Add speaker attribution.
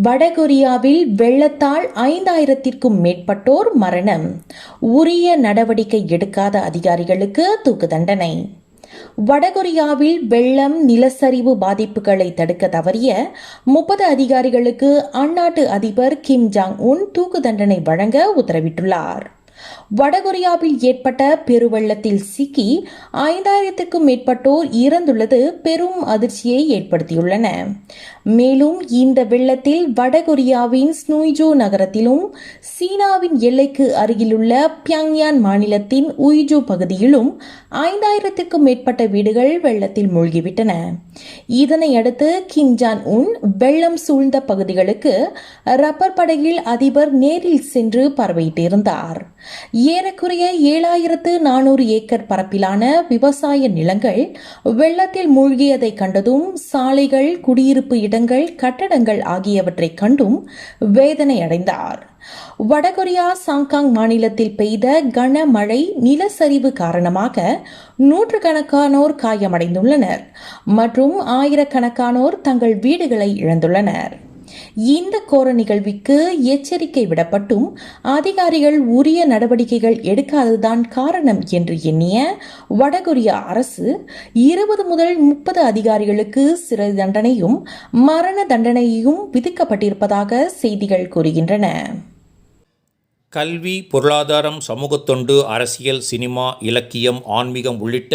Speaker 1: வடகொரியாவில் வெள்ளத்தால் ஐந்தாயிரத்திற்கும் மேற்பட்டோர் மரணம். உரிய நடவடிக்கை எடுக்காத அதிகாரிகளுக்கு தூக்கு தண்டனை. வடகொரியாவில் வெள்ளம் நிலச்சரிவு பாதிப்புகளை தடுக்க தவறிய முப்பது அதிகாரிகளுக்கு அந்நாட்டு அதிபர் கிம் ஜாங் உன் தூக்கு தண்டனை வழங்க உத்தரவிட்டுள்ளார். வடகொரியாவில் ஏற்பட்ட பெருவெள்ளத்தில் சிக்கி ஐந்தாயிரத்திற்கும் மேற்பட்டோர் இறந்துள்ளது. பெரும் அதிர்ச்சியை ஏற்படுத்தியுள்ளன. மேலும் இந்த வெள்ளத்தில் வடகொரியாவின் ஸ்னூய்ஜோ நகரத்திலும் சீனாவின் எல்லைக்கு அருகிலுள்ள பியாங்யான் மாநிலத்தின் உய்ஜோ பகுதியிலும் ஐந்தாயிரத்திற்கும் மேற்பட்ட வீடுகள் வெள்ளத்தில் மூழ்கிவிட்டன. இதனையடுத்து கிம்ஜான் உன் வெள்ளம் சூழ்ந்த பகுதிகளுக்கு ரப்பர் படகில் அதிபர் நேரில் சென்று பார்வையிட்டிருந்தார். ஏறக்குறைய ஏழாயிரத்து நானூறு ஏக்கர் பரப்பிலான விவசாய நிலங்கள் வெள்ளத்தில் மூழ்கியதை கண்டதும் சாலைகள் குடியிருப்பு இடங்கள் கட்டடங்கள் ஆகியவற்றை கண்டும் வேதனை அடைந்தார் வடகொரியா சாங்காங் மாநிலத்தில் பெய்த கனமழை நிலச்சரிவு காரணமாக நூற்றுக்கணக்கானோர் காயமடைந்துள்ளனர் மற்றும் ஆயிரக்கணக்கானோர் தங்கள் வீடுகளை இழந்துள்ளனர். இந்த கோர நிகழ்விற்கு எச்சரிக்கை விடப்பட்டும் அதிகாரிகள் உரிய நடவடிக்கைகள் எடுக்காததுதான் காரணம் என்று எண்ணிய வடகொரிய அரசு இருபது முதல் முப்பது அதிகாரிகளுக்கு சிறை தண்டனையும் மரண தண்டனையும் விதிக்கப்பட்டிருப்பதாக செய்திகள் கூறுகின்றன.
Speaker 2: கல்வி பொருளாதாரம் சமூகத்தொண்டு அரசியல் சினிமா இலக்கியம் ஆன்மீகம் உள்ளிட்ட